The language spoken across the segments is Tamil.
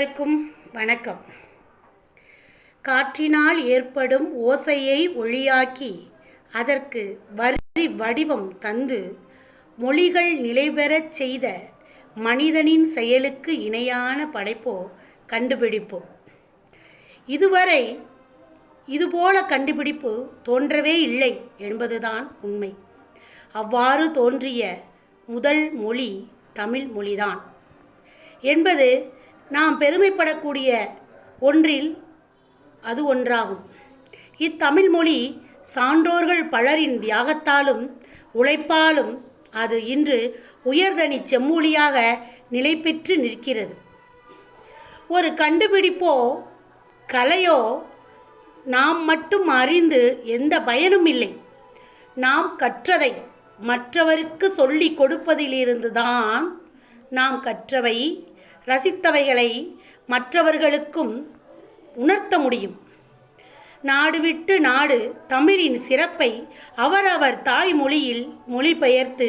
அனைவருக்கும் வணக்கம். காற்றினால் ஏற்படும் ஓசையை ஒளியாக்கி அதற்கு வரி வடிவம் தந்து மொழிகள் நிலைபெறச் செய்த மனிதனின் செயலுக்கு இணையான படைப்போ கண்டுபிடிப்போ இதுவரை இதுபோல கண்டுபிடிப்பு தோன்றவே இல்லை என்பதுதான் உண்மை. அவ்வாறு தோன்றிய முதல் மொழி தமிழ் மொழிதான். என்பது நாம் பெருமைப்படக்கூடிய ஒன்றில் அது ஒன்றாகும். இத்தமிழ் மொழி சான்றோர்கள் பலரின் தியாகத்தாலும் உழைப்பாலும் அது இன்று உயர்தனி செம்மொழியாக நிலை பெற்று நிற்கிறது. ஒரு கண்டுபிடிப்போ கலையோ நாம் மட்டும் அறிந்து எந்த பயனும் இல்லை. நாம் கற்றதை மற்றவருக்கு சொல்லி கொடுப்பதிலிருந்து தான் நாம் கற்றவை ரசித்தவைகளை மற்றவர்களுக்கும் உணர்த்த முடியும். நாடு விட்டு நாடு தமிழின் சிறப்பை அவரவர் தாய்மொழியில் மொழிபெயர்த்து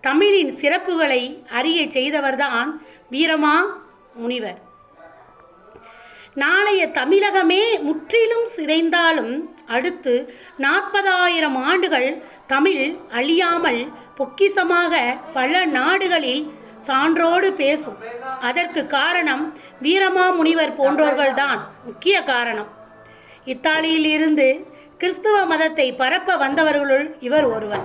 தமிழின் சிறப்புகளை அறிய செய்தவர்தான் வீரமா முனிவர். நாளைய தமிழகமே முற்றிலும் சிதைந்தாலும் அடுத்து நாற்பதாயிரம் ஆண்டுகள் தமிழ் அழியாமல் பொக்கிசமாக பல நாடுகளில் சான்றோடு பேசும். அதற்கு காரணம் வீரமாமுனிவர் போன்றோர்கள்தான். முக்கிய காரணம். இத்தாலியில் இருந்து கிறிஸ்துவ மதத்தை பரப்ப வந்தவர்களுள் இவர் ஒருவர்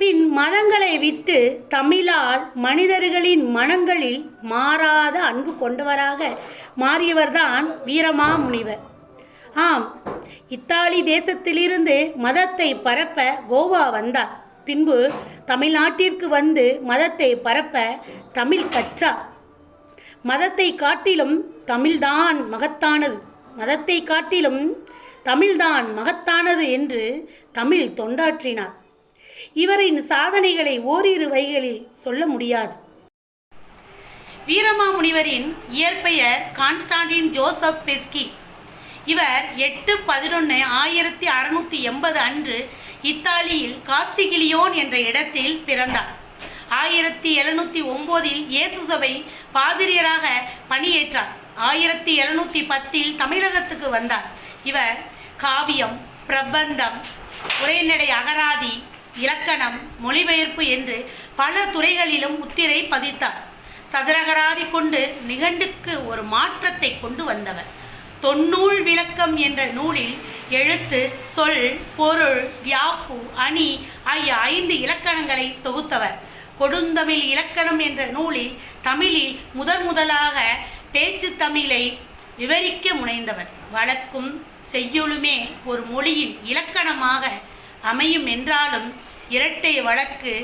பின் மதங்களை விட்டு தமிழால் மனிதர்களின் மனங்களில் மாறாத அன்பு கொண்டவராக மாறியவர்தான் வீரமாமுனிவர் ஆம் இத்தாலி தேசத்திலிருந்து மதத்தை பரப்ப கோவா வந்தார். பின்பு தமிழ்நாட்டிற்கு வந்து மதத்தை பரப்ப தமிழ் கற்றார் மதத்தை காட்டிலும் தமிழ்தான் மகத்தானது. மதத்தை காட்டிலும் தமிழ்தான் மகத்தானது என்று தமிழ் தொண்டாற்றினார். இவரின் சாதனைகளை ஓரிரு வகைகளில் சொல்ல முடியாது. வீரமாமுனிவரின் இயற்பெயர் கான்ஸ்டாண்டின் ஜோசப் பெஸ்கி. இவர் எட்டு பதினொன்று ஆயிரத்தி அறுநூற்றி எண்பது அன்று இத்தாலியில் காஸ்டிகிலியோன் என்ற இடத்தில் பிறந்தார். ஆயிரத்தி எழுநூற்றி ஒம்போதில் இயேசு சபை பாதிரியராக பணியேற்றார். ஆயிரத்தி எழுநூற்றி பத்தில் தமிழகத்துக்கு வந்தார். இவர் காவியம் பிரபந்தம் உரைநடை அகராதி இலக்கணம் மொழிபெயர்ப்பு என்று பல துறைகளிலும் முத்திரை பதித்தார். சதுரகராதி கொண்டு நிகண்டுக்கு ஒரு மாற்றத்தை கொண்டு வந்தவர். தொன்னூல் விளக்கம் என்ற நூலில் எழுத்து சொல் பொருள் யாப்பு அணி ஆகிய ஐந்து இலக்கணங்களை தொகுத்தவர். கொடுந்தமிழ் இலக்கணம் என்ற நூலில் தமிழில் முதன் முதலாக பேச்சு தமிழை விவரிக்க முனைந்தவர். வழக்கும் செய்யுளுமே ஒரு மொழியின் இலக்கணமாக அமையும் என்றாலும் இரட்டை வழக்கு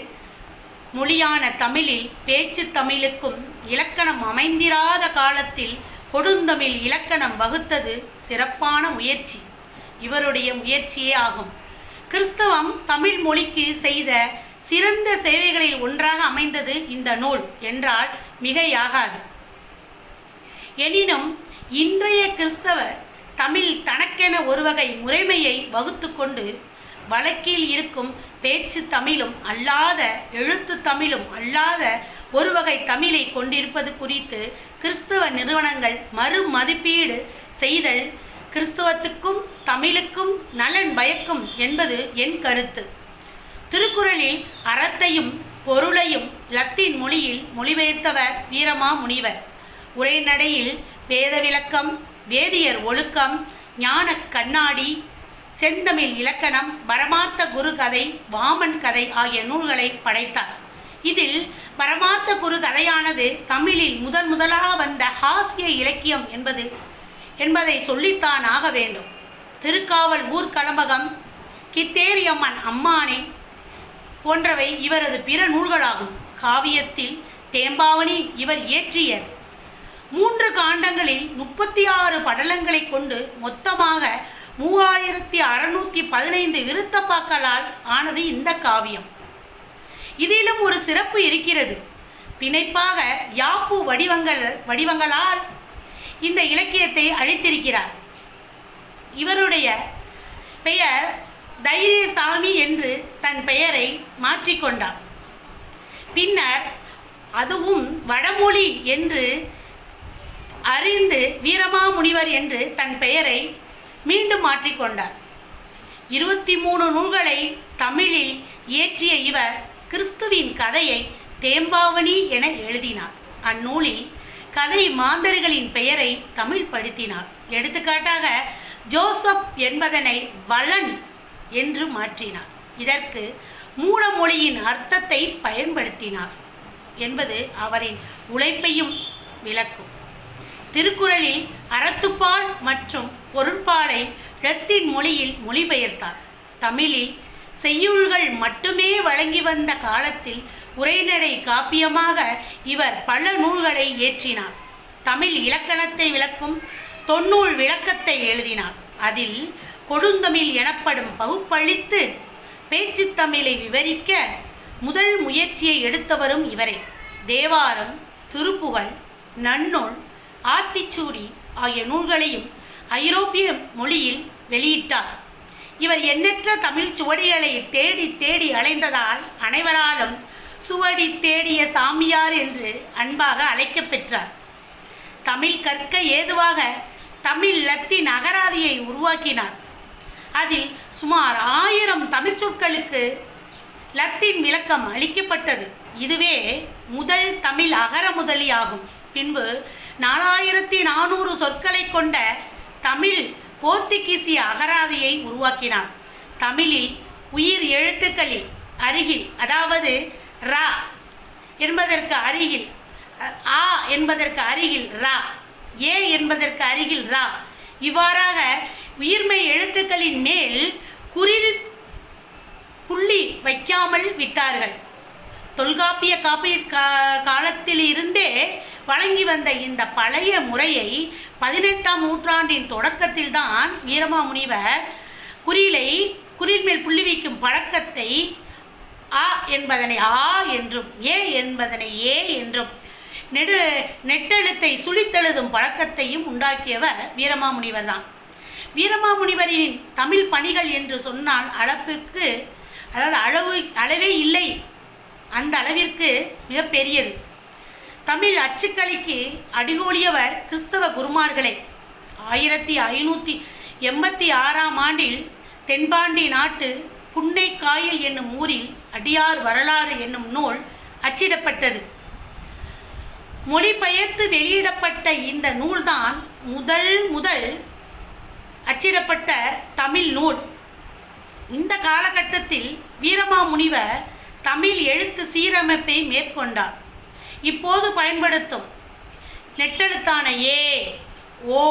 மொழியான தமிழில் பேச்சு தமிழுக்கும் இலக்கணம் அமைந்திராத காலத்தில் கொடுந்தமிழ் இலக்கணம் வகுத்தது சிறப்பான முயற்சி. இவருடைய முயற்சியே ஆகும். கிறிஸ்தவம் தமிழ் மொழிக்கு செய்த சிறந்த சேவைகளில் ஒன்றாக அமைந்தது இந்த நூல் என்றால் மிகையாகாது. எனினும் இன்றைய கிறிஸ்தவ தமிழ் தனக்கென ஒரு வகை முறைமையை வகுத்து கொண்டு வழக்கில் இருக்கும் பேச்சு தமிழும் அல்லாத எழுத்து தமிழும் அல்லாத ஒரு வகை தமிழை கொண்டிருப்பது குறித்து கிறிஸ்தவ நிறுவனங்கள் மறு மதிப்பீடு செய்தல் கிறிஸ்துவத்துக்கும் தமிழுக்கும் நலன் பயக்கும் என்பது என் கருத்து. திருக்குறளில் அறத்தையும் பொருளையும் லத்தீன் மொழியில் மொழிபெயர்த்தவர் வீரமா முனிவர். உரைநடையில் வேத விளக்கம் வேதியர் ஒழுக்கம் ஞான கண்ணாடி செந்தமிழ் இலக்கணம் பரமார்த்த குரு கதை வாமன் கதை ஆகிய நூல்களை படைத்தார். இதில் பரமார்த்த குரு கதையானது தமிழில் முதன் முதலாக வந்த ஹாஸ்ய இலக்கியம் என்பது என்பதை சொல்லித்தான் ஆக வேண்டும். திருக்காவல் ஊர்கலம்பகம் கித்தேரியம்மன் அம்மானே போன்றவை இவரது பிற நூல்களாகும். காவியத்தில் தேம்பாவணி இவர் இயற்றிய மூன்று காண்டங்களில் முப்பத்தி ஆறு படலங்களை கொண்டு மொத்தமாக மூவாயிரத்தி அறுநூற்றி பதினைந்து விருத்தப்பாக்களால் ஆனது இந்த காவியம். இதிலும் ஒரு சிறப்பு இருக்கிறது. பிணைப்பாக யாப்பு வடிவங்கள் வடிவங்களால் இந்த இலக்கியத்தை அழித்திருக்கிறார். இவருடைய பெயர் தைரியசாமி என்று தன் பெயரை மாற்றிக்கொண்டார். பின்னர் அதுவும் வடமொழி என்று அறிந்து வீரமாமுனிவர் என்று தன் பெயரை மீண்டும் மாற்றிக்கொண்டார். இருபத்தி மூணு நூல்களை தமிழில் இயற்றிய இவர் கிறிஸ்துவின் கதையை தேம்பாவணி என எழுதினார். அந்நூலில் கதை மாந்தர்களின் பெயரை தமிழ் படுத்தினார். எடுத்துக்காட்டாக ஜோசப் என்பதனை வளன் என்று மாற்றினார். இதற்கு மூலமொழியின் அர்த்தத்தை பயன்படுத்தினார் என்பது அவரின் உழைப்பையும் விளக்கும். திருக்குறளில் அறத்துப்பால் மற்றும் பொருட்பாலை இடத்தின் மொழியில் மொழிபெயர்த்தார். தமிழில் செய்யுள்கள் மட்டுமே வழங்கி வந்த காலத்தில் உரைநடை காப்பியமாக இவர் பல நூல்களை இயற்றினார் தமிழ் இலக்கணத்தை விளக்கும் தொன்னூல் விளக்கத்தை எழுதினார். அதில் கொடுந்தமிழ் எனப்படும் பகுப்பளித்து பேச்சு தமிழை விவரிக்க முதல் முயற்சியை எடுத்தவரும் இவரே. தேவாரம் திருப்புகழ் நன்னூல் ஆத்திச்சூடி ஆகிய நூல்களையும் ஐரோப்பிய மொழியில் வெளியிட்டார். இவர் எண்ணற்ற தமிழ் சுவடிகளை தேடி தேடி அலைந்ததால் அனைவராலும் சுவடி தேடிய சாமியார் என்று அன்பாக அழைக்கப் பெற்றார் தமிழ் கற்க ஏதுவாக தமிழ் லத்தீன் அகராதியை உருவாக்கினார். அதில் சுமார் ஆயிரம் தமிழ் சொற்களுக்கு லத்தீன் விளக்கம் அளிக்கப்பட்டது. இதுவே முதல் தமிழ் அகர முதலியாகும். பின்பு நாலாயிரத்தி நானூறு சொற்களை கொண்ட தமிழ் போர்த்துகீசிய அகராதியை உருவாக்கினார். தமிழில் உயிர் எழுத்துக்களில் அருகில் அதாவது ரா என்பதற்கு அருகில் ஆ என்பதற்கு அருகில் ரா ஏ என்பதற்கு அருகில் ரா. இவ்வாறாக உயிர்மை எழுத்துக்களின் மேல் குறில் புள்ளி வைக்காமல் விட்டார்கள். தொல்காப்பிய காப்பிய கா காலத்தில் இருந்தே வழங்கி வந்த இந்த பழைய முறையை பதினெட்டாம் நூற்றாண்டின் தொடக்கத்தில் தான் வீரமாமுனிவர் குறிலை குறில் மேல் புள்ளி வைக்கும் பழக்கத்தை ஆ என்பதனை ஆ என்றும் ஏ என்பதனை ஏ என்றும் நெடு நெட்டெழுத்தை சுழித்தெழுதும் பழக்கத்தையும் உண்டாக்கியவர் வீரமாமுனிவர் தான் வீரமாமுனிவரின் தமிழ் பணிகள் என்று சொன்னால் அளப்பிற்கு அதாவது அளவு அளவே இல்லை. அந்த அளவிற்கு மிகப்பெரியது தமிழ் அச்சுக்கலைக்கு அடிகோலியவர் கிறிஸ்தவ குருமார்களே ஆயிரத்தி ஐநூற்றி எண்பத்தி ஆறாம் ஆண்டில் தென்பாண்டி நாட்டு புன்னைக்காயில் என்னும் ஊரில் அடியார் வரலாறு என்னும் நூல் அச்சிடப்பட்டது. மொழிபெயர்த்து வெளியிடப்பட்ட இந்த நூல்தான் முதல் முதல் அச்சிடப்பட்ட தமிழ் நூல். இந்த காலகட்டத்தில் வீரமாமுனிவர் தமிழ் எழுத்து சீரமைப்பை மேற்கொண்டார். இப்போது பயன்படுத்தும் நெட்டெழுத்தான ஏ ஓ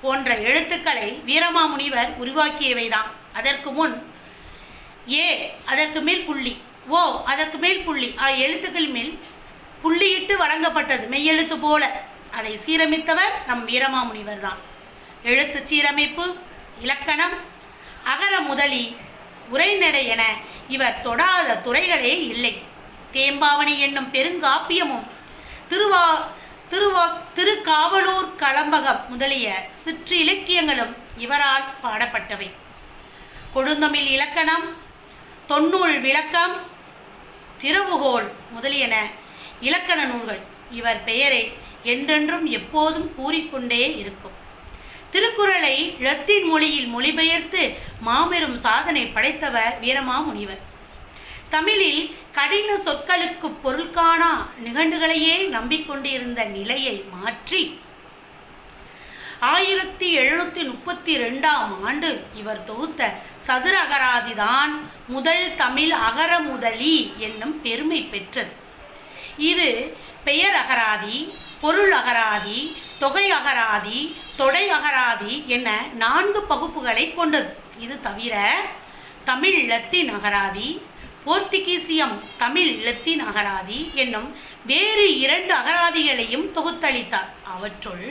போன்ற எழுத்துக்களை வீரமாமுனிவர் உருவாக்கியவைதான். அதற்கு முன் ஏ அதற்கு மேல் புள்ளி. ஓ அதற்கு மேல் புள்ளி. ஆ எழுத்துக்கள் மேல் புள்ளியிட்டு வழங்கப்பட்டது. மெய்யெழுத்து போல. அதை சீரமைத்தவர் நம் வீரமாமுனிவர் தான். எழுத்து சீரமைப்பு இலக்கணம் அகர முதலி உரைநடை என இவர் தொடாத துறைகளே இல்லை. தேம்பாவணி என்னும் பெருங்காப்பியமும் திருவா திருவா திருக்காவலூர் களம்பகம் முதலிய சிற்று இலக்கியங்களும் இவரால் பாடப்பட்டவை. கொடுந்தமிழ் இலக்கணம் தொன்னூல் விளக்கம் திறவுகோல் முதலியன இலக்கண நூல்கள். இவர் பெயரை என்றென்றும் எப்போதும் கூறிக்கொண்டே இருக்கும். திருக்குறளை இலத்தீன் மொழியில் மொழிபெயர்த்து மாபெரும் சாதனை படைத்தவர் வீரமாமுனிவர். தமிழில் கடின சொற்களுக்கு பொருள் காணா நம்பிக்கொண்டிருந்த நிலையை மாற்றி ஆயிரத்தி எழுநூற்றி முப்பத்தி ரெண்டாம் ஆண்டு இவர் தொகுத்த சதுர அகராதிதான் முதல் தமிழ் அகர முதலி என்னும் பெருமை பெற்றது. இது பெயர் அகராதி பொருள் அகராதி தொகை அகராதி தொடை அகராதி என நான்கு பகுப்புகளை கொண்டது. இது தவிர தமிழ் லத்தீன் அகராதி போர்த்துகீசியம் தமிழ் லத்தீன் அகராதி என்னும் வேறு இரண்டு அகராதிகளையும் தொகுத்தளித்தார். அவற்றுள்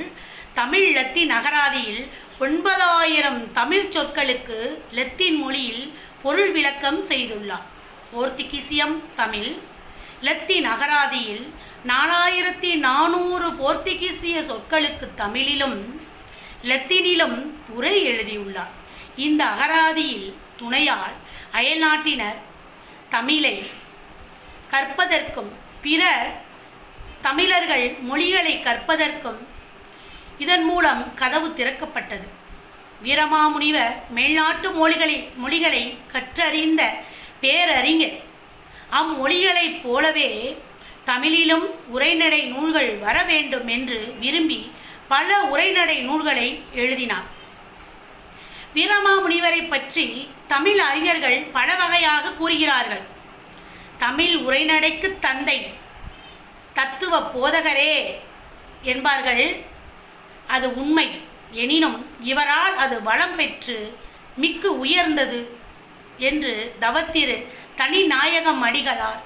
தமிழ் லத்தீன் அகராதியில் ஒன்பதாயிரம் தமிழ் சொற்களுக்கு லத்தீன் மொழியில் பொருள் விளக்கம் செய்துள்ளார். போர்த்துகீசியம் தமிழ். லத்தீன் அகராதியில் நாலாயிரத்தி நானூறு போர்த்துகீசிய சொற்களுக்கு தமிழிலும் லத்தீனிலும் உரை எழுதியுள்ளார். இந்த அகராதியில் துணையால் அயல்நாட்டினர் தமிழை கற்பதற்கும் பிற தமிழர்கள் மொழிகளை கற்பதற்கும் இதன் மூலம் கதவு திறக்கப்பட்டது. வீரமாமுனிவர் மேல்நாட்டு மொழிகளை மொழிகளை கற்றறிந்த பேரறிஞர். அம்மொழிகளைப் போலவே தமிழிலும் உரைநடை நூல்கள் வர வேண்டும் என்று விரும்பி பல உரைநடை நூல்களை எழுதினார். வீரமாமுனிவரை பற்றி தமிழ் அறிஞர்கள் பல வகையாக கூறுகிறார்கள். தமிழ் உரைநடைக்கு தந்தை தத்துவ போதகரே என்பார்கள். அது உண்மை. எனினும் இவரால் அது வளம் பெற்று மிக்கு உயர்ந்தது என்று தவத்திரு தனிநாயகம் அடிகளார்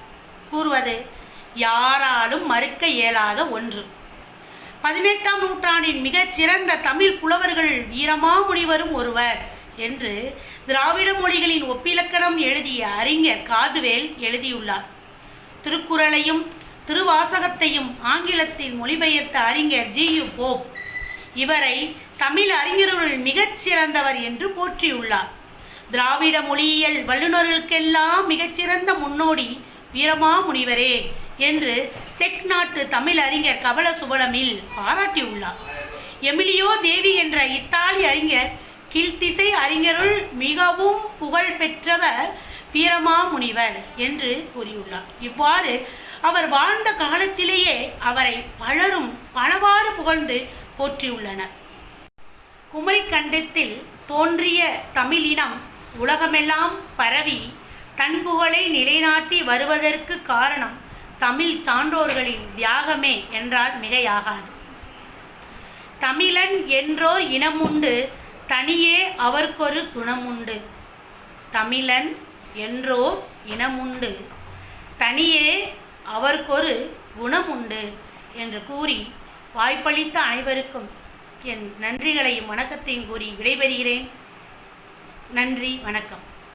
கூறுவது யாராலும் மறுக்க இயலாத ஒன்று. பதினெட்டாம் நூற்றாண்டின் மிகச் சிறந்த தமிழ் புலவர்கள் வீரமாமுனிவரும் ஒருவர் என்று திராவிட மொழிகளின் ஒப்பிலக்கணம் எழுதிய அறிஞர் காதுவேல் எழுதியுள்ளார். திருக்குறளையும் திருவாசகத்தையும் ஆங்கிலத்தில் மொழிபெயர்த்த அறிஞர் ஜி யு போப் இவரை தமிழ் அறிஞருள் மிகச் சிறந்தவர் என்று போற்றியுள்ளார். திராவிட மொழியியல் வல்லுநர்களுக்கெல்லாம் மிகச்சிறந்த முன்னோடி வீரமாமுனிவரே என்று செக் நாட்டு தமிழ் அறிஞர் கபல சுபலமில் பாராட்டியுள்ளார். எமிலியோ தேவி என்ற இத்தாலி அறிஞர் கீழ்த்திசை அறிஞருள் மிகவும் புகழ் பெற்றவர் வீரமாமுனிவர் என்று கூறியுள்ளார். இவ்வாறு அவர் வாழ்ந்த காலத்திலேயே அவரை பலரும் பலவாறு புகழ்ந்து போற்றியுள்ளனர் குமரிக்கண்டத்தில் தோன்றிய தமிழினம் உலகமெல்லாம் பரவி தன் புகழை நிலைநாட்டி வருவதற்கு காரணம் தமிழ் சான்றோர்களின் தியாகமே என்றால் மிகையாகாது. தமிழன் என்றோர் இனமுண்டு தனியே அவர்க்கொரு குணமுண்டு. தமிழன் என்றோர் இனமுண்டு தனியே அவர்க்கொரு குணமுண்டு என்று கூறி வாய்ப்பளித்த அனைவருக்கும் என் நன்றிகளையும் வணக்கத்தையும் கூறி விடைபெறுகிறேன். நன்றி வணக்கம்.